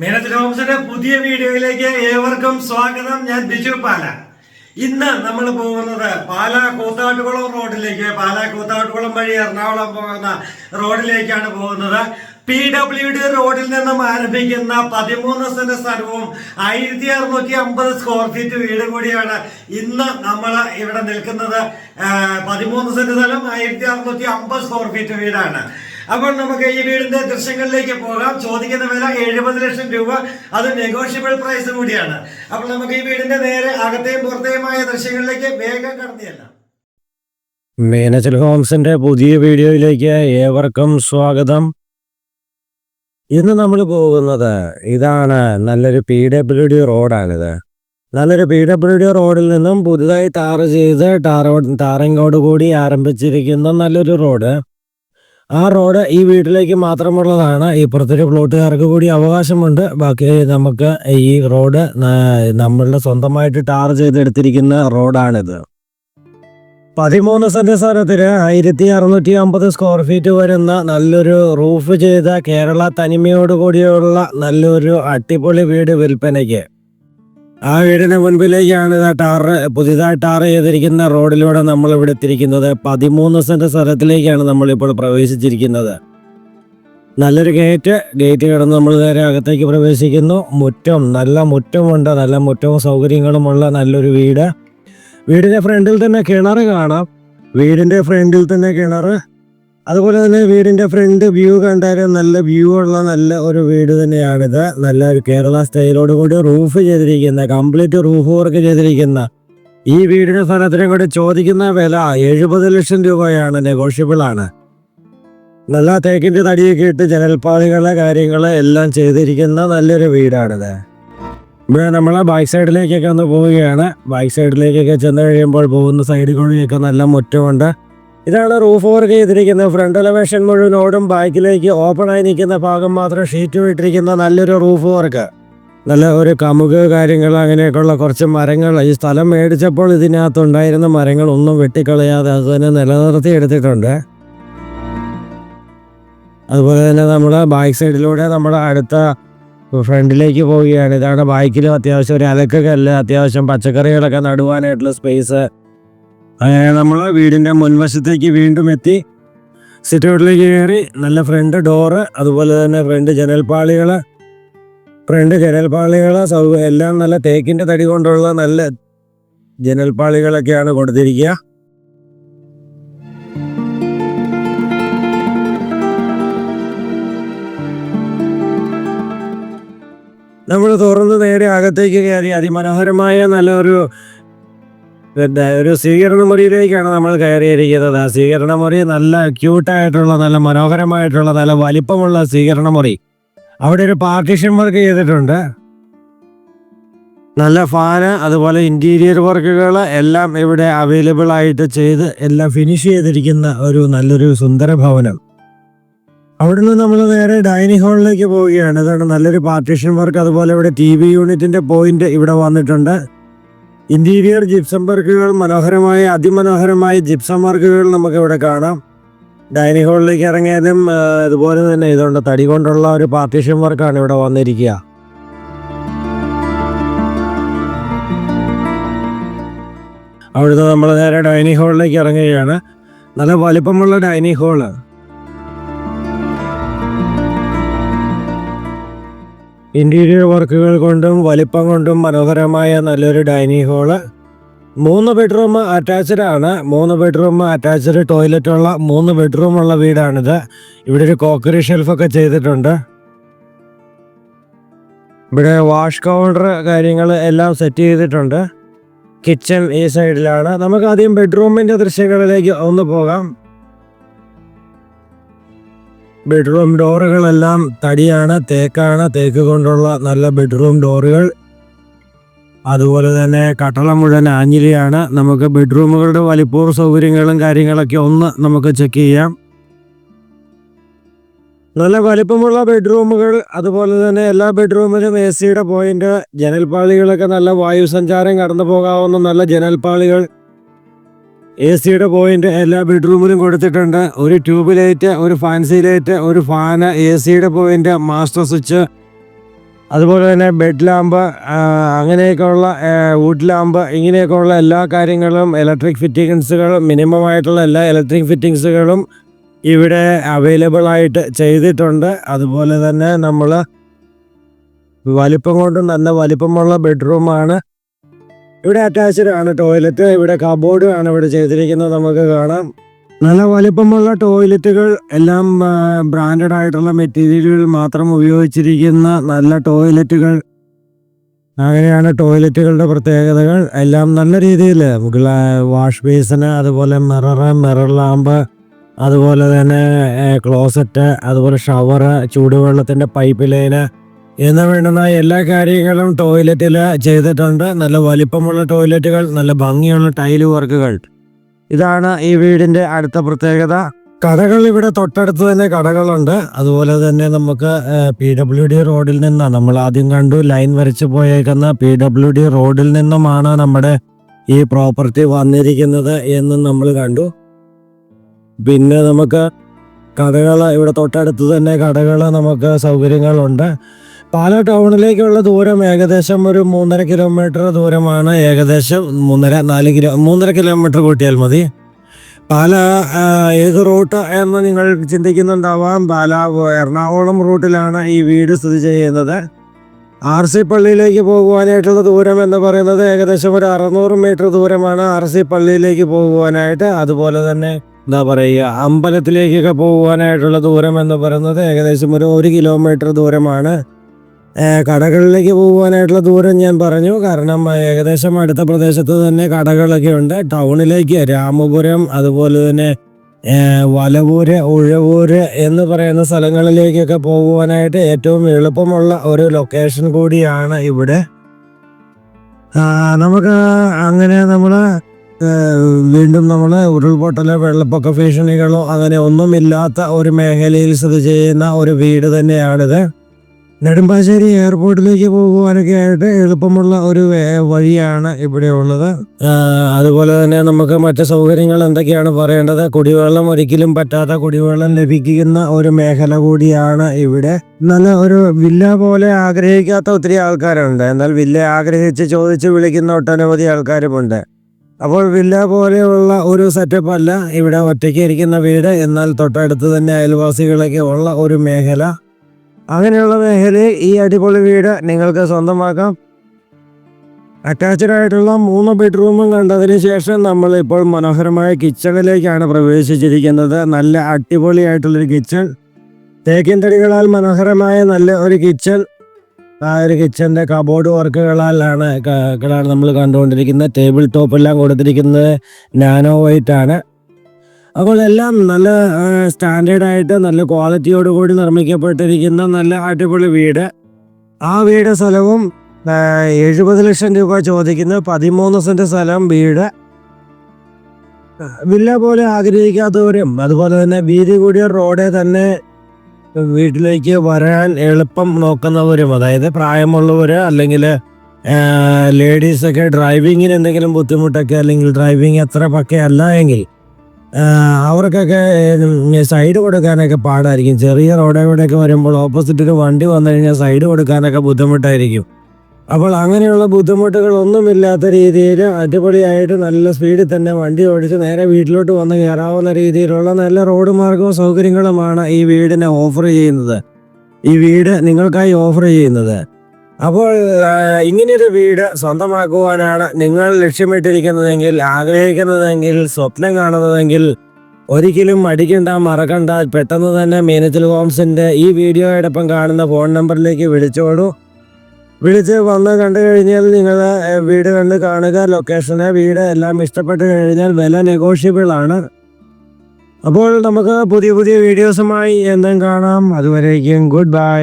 മേനത്തിൽ ഹോംസിന്റെ പുതിയ വീഡിയോയിലേക്ക് ഏവർക്കും സ്വാഗതം. ഞാൻ ബിജു പാല. ഇന്ന് നമ്മൾ പോകുന്നത് പാലാ കൂത്താട്ടുകുളം റോഡിലേക്ക്. പാലാ കൂത്താട്ടുകുളം വഴി എറണാകുളം പോകുന്ന റോഡിലേക്കാണ് പോകുന്നത്. പി ഡബ്ല്യു ഡി റോഡിൽ നിന്നും ആരംഭിക്കുന്ന പതിമൂന്ന് സെന്റ് സ്ഥലവും ആയിരത്തി അറുന്നൂറ്റി അമ്പത് സ്ക്വയർ ഫീറ്റ് വീട് കൂടിയാണ് ഇന്ന് നമ്മൾ ഇവിടെ നിൽക്കുന്നത്. പതിമൂന്ന് സെന്റ് സ്ഥലം ആയിരത്തി അറുന്നൂറ്റി അമ്പത് സ്ക്വയർ ഫീറ്റ് വീടാണ്. അപ്പോൾ നമുക്ക് ഈ വീടിന്റെ ദൃശ്യങ്ങളിലേക്ക് പോകാം. ചോദിക്കുന്ന വില എഴുപത് ലക്ഷം രൂപ. അത് നെഗോഷ്യബിൾ പ്രൈസ് കൂടിയാണ്. അപ്പോൾ നമുക്ക് ഈ വീടിന്റെ നേരെ അകത്തെയും പുറത്തെയുമായ ദൃശ്യങ്ങളിലേക്ക് വേഗം കടന്നിയല്ല. മേനച്ചൽ ഹോംസിന്റെ പുതിയ വീഡിയോയിലേക്ക് ഏവർക്കും സ്വാഗതം. ഇന്ന് നമ്മൾ പോകുന്നത് ഇതാണ് നല്ലൊരു പി ഡബ്ല്യു ഡി റോഡാണിത്. നല്ലൊരു പി ഡബ്ല്യു ഡി റോഡിൽ നിന്നും പുതുതായി ടാർ ചെയ്ത് ടാറോ ടാറിങ്ങോട് കൂടി ആരംഭിച്ചിരിക്കുന്ന നല്ലൊരു റോഡ്. ആ റോഡ് ഈ വീട്ടിലേക്ക് മാത്രമുള്ളതാണ്. ഇപ്പുറത്തൊരു പ്ലോട്ടുകാർക്ക് കൂടി അവകാശമുണ്ട്. ബാക്കി നമുക്ക് ഈ റോഡ് നമ്മളുടെ സ്വന്തമായിട്ട് ടാർ ചെയ്തെടുത്തിരിക്കുന്ന റോഡാണിത്. പതിമൂന്ന് സെന്റ് സ്ഥലത്തിന് ആയിരത്തി അറുന്നൂറ്റി അമ്പത് സ്ക്വയർ ഫീറ്റ് വരുന്ന നല്ലൊരു റൂഫ് ചെയ്ത കേരള തനിമയോടുകൂടിയുള്ള നല്ലൊരു അടിപൊളി വീട് വിൽപ്പനയ്ക്ക്. ആ വീടിന് മുൻപിലേക്കാണ് ടാറ് പുതിയതായി ടാർ ചെയ്തിരിക്കുന്ന റോഡിലൂടെ നമ്മൾ ഇവിടെ എത്തിയിരിക്കുന്നത്. പതിമൂന്ന് സെന്റ് സ്ഥലത്തിലേക്കാണ് നമ്മളിപ്പോൾ പ്രവേശിച്ചിരിക്കുന്നത്. നല്ലൊരു ഗേറ്റ് ഗേറ്റ് കിടന്ന് നമ്മൾ നേരെ അകത്തേക്ക് പ്രവേശിക്കുന്നു. മുറ്റം നല്ല മുറ്റമുണ്ട്. നല്ല മുറ്റവും സൗകര്യങ്ങളുമുള്ള നല്ലൊരു വീട്. വീടിന്റെ ഫ്രണ്ടിൽ തന്നെ കിണർ കാണാം. വീടിന്റെ ഫ്രണ്ടിൽ തന്നെ കിണർ അതുപോലെ തന്നെ വീടിന്റെ ഫ്രണ്ട് വ്യൂ കണ്ടാൽ നല്ല വ്യൂ ഉള്ള നല്ല ഒരു വീട് തന്നെയാണിത് നല്ല ഒരു കേരള സ്റ്റൈലോട് കൂടി റൂഫ് ചെയ്തിരിക്കുന്ന കംപ്ലീറ്റ് റൂഫ് വർക്ക് ചെയ്തിരിക്കുന്ന. ഈ വീടിന്റെ സ്ഥലത്തിനും കൂടി ചോദിക്കുന്ന വില എഴുപത് ലക്ഷം രൂപയാണ് നെഗോഷ്യബിൾ ആണ്. നല്ല തേക്കിന്റെ തടിയൊക്കെ ഇട്ട് ജനൽപ്പാളികളെ കാര്യങ്ങൾ എല്ലാം ചെയ്തിരിക്കുന്ന നല്ലൊരു വീടാണിത്. ഇവിടെ നമ്മൾ ബാക്ക് സൈഡിലേക്കൊക്കെ ഒന്ന് പോവുകയാണ്. ബാക്ക് സൈഡിലേക്കൊക്കെ ചെന്ന് കഴിയുമ്പോൾ പോകുന്ന സൈഡിൽ കൂടിയൊക്കെ നല്ല മുറ്റമുണ്ട്. ഇതാണ് റൂഫ് വർക്ക് ചെയ്തിരിക്കുന്നത്. ഫ്രണ്ട് എലവേഷൻ മുഴുവനോടും ബാക്കിലേക്ക് ഓപ്പൺ ആയി നിൽക്കുന്ന ഭാഗം മാത്രം ഷീറ്റ് ഇട്ടിരിക്കുന്ന നല്ലൊരു റൂഫ് വർക്ക് നല്ല ഒരു കമുക് കാര്യങ്ങൾ അങ്ങനെയൊക്കെയുള്ള കുറച്ച് മരങ്ങൾ. ഈ സ്ഥലം മേടിച്ചപ്പോൾ ഇതിനകത്തുണ്ടായിരുന്ന മരങ്ങൾ ഒന്നും വെട്ടിക്കളയാതെ അത് തന്നെ നിലനിർത്തി എടുത്തിട്ടുണ്ട്. അതുപോലെ തന്നെ നമ്മൾ ബാക്ക് സൈഡിലൂടെ നമ്മുടെ അടുത്ത ഫ്രണ്ടിലേക്ക് പോവുകയാണ്. ഇതാണ് ബൈക്കിലും അത്യാവശ്യം ഒരു അലക്ക് കല്ല് അത്യാവശ്യം പച്ചക്കറികളൊക്കെ നടുവാനായിട്ടുള്ള സ്പേസ് അങ്ങനെ നമ്മൾ വീടിന്റെ മുൻവശത്തേക്ക് വീണ്ടും എത്തി. സിറ്റ് ഔട്ടിലേക്ക് കയറി നല്ല ഫ്രണ്ട് ഡോറ് അതുപോലെ തന്നെ ഫ്രണ്ട് ജനൽപ്പാളികൾ ഫ്രണ്ട് ജനൽപ്പാളികൾ എല്ലാം നല്ല തേക്കിന്റെ തടി കൊണ്ടുള്ള നല്ല ജനൽപ്പാളികളൊക്കെയാണ് കൊടുത്തിരിക്കുക. നമ്മൾ തുറന്ന് നേരെ അകത്തേക്ക് കയറി അതിമനോഹരമായ നല്ലൊരു പിന്നെ ഒരു സ്വീകരണ മുറിയിലേക്കാണ് നമ്മൾ കയറിയിരിക്കുന്നത്. ആ സ്വീകരണ മുറി നല്ല ക്യൂട്ടായിട്ടുള്ള നല്ല മനോഹരമായിട്ടുള്ള നല്ല വലിപ്പമുള്ള സ്വീകരണ മുറി. അവിടെ ഒരു പാർട്ടീഷൻ വർക്ക് ചെയ്തിട്ടുണ്ട്. നല്ല ഫാന് അതുപോലെ ഇന്റീരിയർ വർക്കുകൾ എല്ലാം ഇവിടെ അവൈലബിൾ ആയിട്ട് ചെയ്ത് എല്ലാം ഫിനിഷ് ചെയ്തിരിക്കുന്ന ഒരു നല്ലൊരു സുന്ദര ഭവനം. അവിടുന്ന് നമ്മൾ നേരെ ഡൈനിങ് ഹാളിലേക്ക് പോവുകയാണ്. ഇതാണ് നല്ലൊരു പാർട്ടീഷൻ വർക്ക് അതുപോലെ ഇവിടെ ടി വി യൂണിറ്റിന്റെ പോയിന്റ് ഇവിടെ വന്നിട്ടുണ്ട്. ഇന്റീരിയർ ജിപ്സം വർക്കുകൾ മനോഹരമായ അതിമനോഹരമായ ജിപ്സം വർക്കുകൾ നമുക്ക് ഇവിടെ കാണാം. ഡൈനിങ് ഹാളിലേക്ക് ഇറങ്ങിയാലും ആ, ഇതുപോലെ തന്നെ ഇതുകൊണ്ട് തടി കൊണ്ടുള്ള ഒരു പാർട്ടീഷൻ വർക്കാണ് ഇവിടെ വന്നിരിക്കുക. അവിടുന്ന് നമ്മൾ നേരെ ഡൈനിങ് ഹാളിലേക്ക് ഇറങ്ങുകയാണ്. നല്ല വലിപ്പമുള്ള ഡൈനിങ് ഹാൾ ഇന്റീരിയർ വർക്കുകൾ കൊണ്ടും വലിപ്പം കൊണ്ടും മനോഹരമായ നല്ലൊരു ഡൈനിങ് ഹാൾ മൂന്ന് ബെഡ്റൂം അറ്റാച്ച്ഡ് ആണ്. മൂന്ന് ബെഡ്റൂം അറ്റാച്ച്ഡ് ടോയ്ലറ്റ് ഉള്ള മൂന്ന് ബെഡ്റൂം ഉള്ള വീടാണിത്. ഇവിടെ ഒരു കോക്കറി ഷെൽഫൊക്കെ ചെയ്തിട്ടുണ്ട്. ഇവിടെ വാഷ് കൗണ്ടർ കാര്യങ്ങൾ എല്ലാം സെറ്റ് ചെയ്തിട്ടുണ്ട്. കിച്ചൺ ഈ സൈഡിലാണ് നമുക്ക് ആദ്യം ബെഡ്റൂമിന്റെ ദൃശ്യങ്ങളിലേക്ക് ഒന്ന് പോകാം. ബെഡ്റൂം ഡോറുകളെല്ലാം തടിയാണ് തേക്കാണ്. തേക്ക് കൊണ്ടുള്ള നല്ല ബെഡ്റൂം ഡോറുകൾ അതുപോലെ തന്നെ കട്ടളം മുഴുവൻ ആഞ്ഞിലിയാണ്. നമുക്ക് ബെഡ്റൂമുകളുടെ വലിപ്പവും സൗകര്യങ്ങളും കാര്യങ്ങളൊക്കെ ഒന്ന് നമുക്ക് ചെക്ക് ചെയ്യാം. നല്ല വലിപ്പമുള്ള ബെഡ്റൂമുകൾ അതുപോലെ തന്നെ എല്ലാ ബെഡ്റൂമിലും എ സിയുടെ പോയിന്റ് ജനൽപ്പാളികളൊക്കെ നല്ല വായു സഞ്ചാരം കടന്നു പോകാവുന്ന നല്ല ജനൽപ്പാളികൾ. എ സിയുടെ പോയിന്റ് എല്ലാ ബെഡ്റൂമിലും കൊടുത്തിട്ടുണ്ട്. ഒരു ട്യൂബ് ലൈറ്റ് ഒരു ഫാൻസി ലൈറ്റ് ഒരു ഫാന് എ സിയുടെ പോയിന്റ് മാസ്റ്റർ സ്വിച്ച് അതുപോലെ തന്നെ ബെഡ് ലാമ്പ് അങ്ങനെയൊക്കെയുള്ള വുഡ് ലാമ്പ് ഇങ്ങനെയൊക്കെയുള്ള എല്ലാ കാര്യങ്ങളും ഇലക്ട്രിക് ഫിറ്റിങ്സുകൾ മിനിമം ആയിട്ടുള്ള എല്ലാ ഇലക്ട്രിക് ഫിറ്റിങ്സുകളും ഇവിടെ അവൈലബിൾ ആയിട്ട് ചെയ്തിട്ടുണ്ട്. അതുപോലെ തന്നെ നമ്മൾ വലിപ്പം കൊണ്ടും നല്ല വലിപ്പമുള്ള ബെഡ്റൂമാണ് ഇവിടെ അറ്റാച്ച്ഡ് ആണ് ടോയ്ലറ്റ് ഇവിടെ കബോർഡ് ആണ് ഇവിടെ ചെയ്തിരിക്കുന്നത് നമുക്ക് കാണാം. നല്ല വലിപ്പമുള്ള ടോയ്ലറ്റുകൾ എല്ലാം ബ്രാൻഡഡ് ആയിട്ടുള്ള മെറ്റീരിയലുകൾ മാത്രം ഉപയോഗിച്ചിരിക്കുന്ന നല്ല ടോയ്ലറ്റുകൾ അങ്ങനെയാണ് ടോയ്ലറ്റുകളുടെ പ്രത്യേകതകൾ. എല്ലാം നല്ല രീതിയിൽ വാഷ് ബേസിന് അതുപോലെ മിറർ മിറർ ലാമ്പ് അതുപോലെ തന്നെ ക്ലോസറ്റ് അതുപോലെ ഷവർ ചൂടുവെള്ളത്തിന്റെ പൈപ്പ് ലൈന് എന്ന് വേണ്ടുന്ന എല്ലാ കാര്യങ്ങളും ടോയ്ലറ്റിൽ ചെയ്തിട്ടുണ്ട്. നല്ല വലിപ്പമുള്ള ടോയ്ലറ്റുകൾ നല്ല ഭംഗിയുള്ള ടൈൽ വർക്കുകൾ ഇതാണ് ഈ വീടിന്റെ അടുത്ത പ്രത്യേകത. കടകൾ ഇവിടെ തൊട്ടടുത്ത് തന്നെ കടകളുണ്ട്. അതുപോലെ തന്നെ നമുക്ക് പി ഡബ്ല്യു ഡി റോഡിൽ നിന്നാണ് നമ്മൾ ആദ്യം കണ്ടു ലൈൻ വരച്ച് പോയേക്കുന്ന പി ഡബ്ല്യു ഡി റോഡിൽ നിന്നുമാണ് നമ്മുടെ ഈ പ്രോപ്പർട്ടി വന്നിരിക്കുന്നത് എന്ന് നമ്മൾ കണ്ടു. പിന്നെ നമുക്ക് കടകൾ ഇവിടെ തൊട്ടടുത്ത് തന്നെ കടകൾ നമുക്ക് സൗകര്യങ്ങളുണ്ട്. പാല ടൗണിലേക്കുള്ള ദൂരം ഏകദേശം ഒരു മൂന്നര കിലോമീറ്റർ ദൂരമാണ്. ഏകദേശം മൂന്നര നാല് കിലോ മൂന്നര കിലോമീറ്റർ കൂട്ടിയാൽ മതി. പാല ഏത് റൂട്ട് എന്ന് നിങ്ങൾ ചിന്തിക്കുന്നുണ്ടാവാം. പാല എറണാകുളം റൂട്ടിലാണ് ഈ വീട് സ്ഥിതി ചെയ്യുന്നത്. ആർ സി പള്ളിയിലേക്ക് പോകുവാനായിട്ടുള്ള ദൂരം എന്ന് പറയുന്നത് ഏകദേശം ഒരു അറുന്നൂറ് മീറ്റർ ദൂരമാണ് ആർ സി പള്ളിയിലേക്ക് പോകുവാനായിട്ട്. അതുപോലെ തന്നെ എന്താ പറയുക അമ്പലത്തിലേക്കൊക്കെ പോകുവാനായിട്ടുള്ള ദൂരം എന്ന് പറയുന്നത് ഏകദേശം ഒരു ഒരു കിലോമീറ്റർ ദൂരമാണ്. കടകളിലേക്ക് പോകുവാനായിട്ടുള്ള ദൂരം ഞാൻ പറഞ്ഞു. കാരണം ഏകദേശം അടുത്ത പ്രദേശത്ത് തന്നെ കടകളൊക്കെ ഉണ്ട്. ടൗണിലേക്ക് രാമപുരം അതുപോലെ തന്നെ വലവൂര് ഉഴവൂര് എന്ന് പറയുന്ന സ്ഥലങ്ങളിലേക്കൊക്കെ പോകുവാനായിട്ട് ഏറ്റവും എളുപ്പമുള്ള ഒരു ലൊക്കേഷൻ കൂടിയാണ് ഇവിടെ. നമുക്ക് അങ്ങനെ നമ്മൾ വീണ്ടും നമ്മൾ ഉരുൾപൊട്ടലോ വെള്ളപ്പൊക്ക ഭീഷണികളോ അങ്ങനെ ഒന്നുമില്ലാത്ത ഒരു മേഖലയിൽ സ്ഥിതി ചെയ്യുന്ന ഒരു വീട് തന്നെയാണിത്. നെടുമ്പാശ്ശേരി എയർപോർട്ടിലേക്ക് പോകുവാനൊക്കെ ആയിട്ട് എളുപ്പമുള്ള ഒരു വഴിയാണ് ഇവിടെ ഉള്ളത്. അതുപോലെ തന്നെ നമുക്ക് മറ്റ് സൗകര്യങ്ങൾ എന്തൊക്കെയാണ് പറയേണ്ടത്? കുടിവെള്ളം ഒരിക്കലും പറ്റാത്ത കുടിവെള്ളം ലഭിക്കുന്ന ഒരു മേഖല കൂടിയാണ് ഇവിടെ. നല്ല ഒരു വില്ല പോലെ ആഗ്രഹിക്കാത്ത ഒത്തിരി ആൾക്കാരുണ്ട്. എന്നാൽ വില്ല ആഗ്രഹിച്ച് ചോദിച്ച് വിളിക്കുന്ന ഒട്ടനവധി ആൾക്കാരുമുണ്ട്. അപ്പോൾ വില്ല പോലെയുള്ള ഒരു സെറ്റപ്പ് അല്ല ഇവിടെ ഒറ്റയ്ക്ക് ഇരിക്കുന്ന വീട്. എന്നാൽ തൊട്ടടുത്ത് തന്നെ അയൽവാസികളൊക്കെ ഉള്ള ഒരു മേഖല. അങ്ങനെയുള്ള മേഖലയിൽ ഈ അടിപൊളി വീട് നിങ്ങൾക്ക് സ്വന്തമാക്കാം. അറ്റാച്ച്ഡ് ആയിട്ടുള്ള മൂന്ന് ബെഡ്റൂമും കണ്ടതിന് ശേഷം നമ്മൾ ഇപ്പോൾ മനോഹരമായ കിച്ചണിലേക്കാണ് പ്രവേശിച്ചിരിക്കുന്നത്. നല്ല അടിപൊളിയായിട്ടുള്ളൊരു കിച്ചൺ. തേക്കിൻ തടികളാൽ മനോഹരമായ നല്ല ഒരു കിച്ചൺ. ആ ഒരു കിച്ചന്റെ കബോർഡ് വർക്കുകളാലാണ് നമ്മൾ കണ്ടുകൊണ്ടിരിക്കുന്നത്. ടേബിൾ ടോപ്പ് എല്ലാം കൊടുത്തിരിക്കുന്നത്. നാനോ വൈറ്റ് ആണ് അപ്പോൾ എല്ലാം നല്ല സ്റ്റാൻഡേർഡ് ആയിട്ട് നല്ല ക്വാളിറ്റിയോട് കൂടി നിർമ്മിക്കപ്പെട്ടിരിക്കുന്ന നല്ല അടിപൊളി വീട്. ആ വീട് സ്ഥലവും എഴുപത് ലക്ഷം രൂപ ചോദിക്കുന്നു പതിമൂന്ന് സെന്റ് സ്ഥലം വീട്. വില്ല പോലെ ആഗ്രഹിക്കാത്തവരും അതുപോലെ തന്നെ വീതി കൂടിയ റോഡേ തന്നെ വീട്ടിലേക്ക് വരാൻ എളുപ്പം നോക്കുന്നവരും അതായത് പ്രായമുള്ളവർ അല്ലെങ്കിൽ ലേഡീസൊക്കെ ഡ്രൈവിങ്ങിന് എന്തെങ്കിലും ബുദ്ധിമുട്ടൊക്കെ അല്ലെങ്കിൽ ഡ്രൈവിംഗ് അത്ര പക്കയല്ല എങ്കിൽ അവർക്കൊക്കെ സൈഡ് കൊടുക്കാനൊക്കെ പാടായിരിക്കും. ചെറിയ റോഡിലൂടെയൊക്കെ വരുമ്പോൾ ഓപ്പോസിറ്റ് വണ്ടി വന്നു കഴിഞ്ഞാൽ സൈഡ് കൊടുക്കാനൊക്കെ ബുദ്ധിമുട്ടായിരിക്കും. അപ്പോൾ അങ്ങനെയുള്ള ബുദ്ധിമുട്ടുകളൊന്നുമില്ലാത്ത രീതിയിൽ അടിപൊളിയായിട്ട് നല്ല സ്പീഡിൽ തന്നെ വണ്ടി ഓടിച്ച് നേരെ വീട്ടിലോട്ട് വന്ന് കയറാവുന്ന രീതിയിലുള്ള നല്ല റോഡ് മാർഗവും സൗകര്യങ്ങളുമാണ് ഈ വീടിനെ ഓഫർ ചെയ്യുന്നത്. ഈ വീട് നിങ്ങൾക്കായി ഓഫർ ചെയ്യുന്നത്. അപ്പോൾ ഇങ്ങനെയൊരു വീട് സ്വന്തമാക്കുവാനാണ് നിങ്ങൾ ലക്ഷ്യമിട്ടിരിക്കുന്നതെങ്കിൽ ആഗ്രഹിക്കുന്നതെങ്കിൽ സ്വപ്നം കാണുന്നതെങ്കിൽ ഒരിക്കലും മടിക്കണ്ട മറക്കണ്ട. പെട്ടെന്ന് തന്നെ മീനച്ചൽ ഹോംസിന്റെ ഈ വീഡിയോയോടൊപ്പം കാണുന്ന ഫോൺ നമ്പറിലേക്ക് വിളിച്ചോളൂ. വിളിച്ച് വന്ന് കണ്ടു കഴിഞ്ഞാൽ നിങ്ങൾ വീട് കണ്ട് കാണുക. ലൊക്കേഷന് വീട് എല്ലാം ഇഷ്ടപ്പെട്ട് കഴിഞ്ഞാൽ വില നെഗോഷ്യബിൾ ആണ്. അപ്പോൾ നമുക്ക് പുതിയ പുതിയ വീഡിയോസുമായി എന്തും കാണാം. അതുവരേക്കും ഗുഡ് ബൈ.